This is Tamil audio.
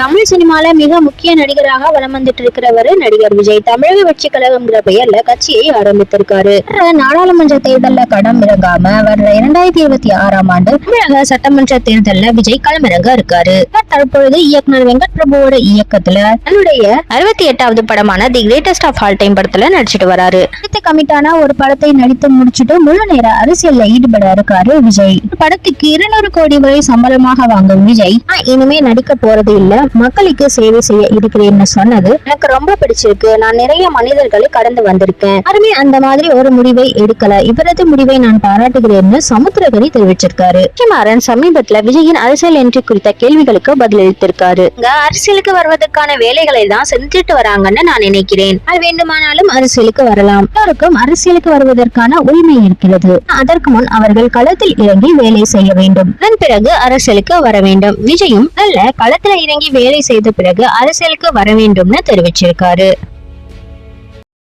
தமிழ் சினிமால மிக முக்கிய நடிகராக வலம் வந்துட்டு இருக்கிறவர் நடிகர் விஜய். தமிழக வெற்றி கழகம்ங்கிற பெயர்ல கட்சியை ஆரம்பித்திருக்காரு. நாடாளுமன்ற தேர்தல்ல களம் இறங்காம வர்ற இரண்டாயிரத்தி இருபத்தி ஆறாம் ஆண்டு தமிழக சட்டமன்ற தேர்தல்ல விஜய் களமிறங்க இருக்காரு. தற்பொழுது இயக்குனர் வெங்கட் பிரபுவோட இயக்கத்துல தன்னுடைய அறுபத்தி எட்டாவது படமான the greatest of all time படத்துல நடிச்சிட்டு வராரு. அடுத்த கமிட்டான ஒரு படத்தை நடித்து முடிச்சிட்டு முழு நேர அரசியல்ல ஈடுபட இருக்காரு விஜய். படத்துக்கு இருநூறு கோடி வரை சம்பளமாக வாங்கும் விஜய். இனிமே நடிக்க போறது இல்ல. மக்களுக்கு சேவை செய்ய இருக்கிறேன்னு சொன்னது எனக்கு ரொம்ப பிடிச்சிருக்கு. நான் நிறைய மனிதர்களை கடந்து வந்திருக்கேன். யாருமே அந்த மாதிரி ஒரு முடிவை எடுக்கல. இவரது முடிவை நான் பாராட்டுகிறேன்னு சமுத்திரகரி தெரிவிச்சிருக்காரு. குமாரன் சமீபத்துல விஜயின் அரசியல் என்ட்ரி குறித்த கேள்விகளுக்கு பதிலளித்திருக்காரு. அரசியலுக்கு வருவதற்கான வேலைகளை தான் செஞ்சுட்டு வராங்கன்னு நான் நினைக்கிறேன். யார் வேண்டுமானாலும் அரசியலுக்கு வரலாம். எல்லோருக்கும் அரசியலுக்கு வருவதற்கான உரிமை இருக்கிறது. அதற்கு முன் அவர்கள் களத்தில் இறங்கி வேலை செய்ய வேண்டும். அதன் பிறகு அரசியலுக்கு வர வேண்டும். விஜயும் நல்ல களத்துல இறங்கி வேலை செய்த பிறகு அரசியலுக்கு வர வேண்டும்னு தெரிவிச்சிருக்காரு.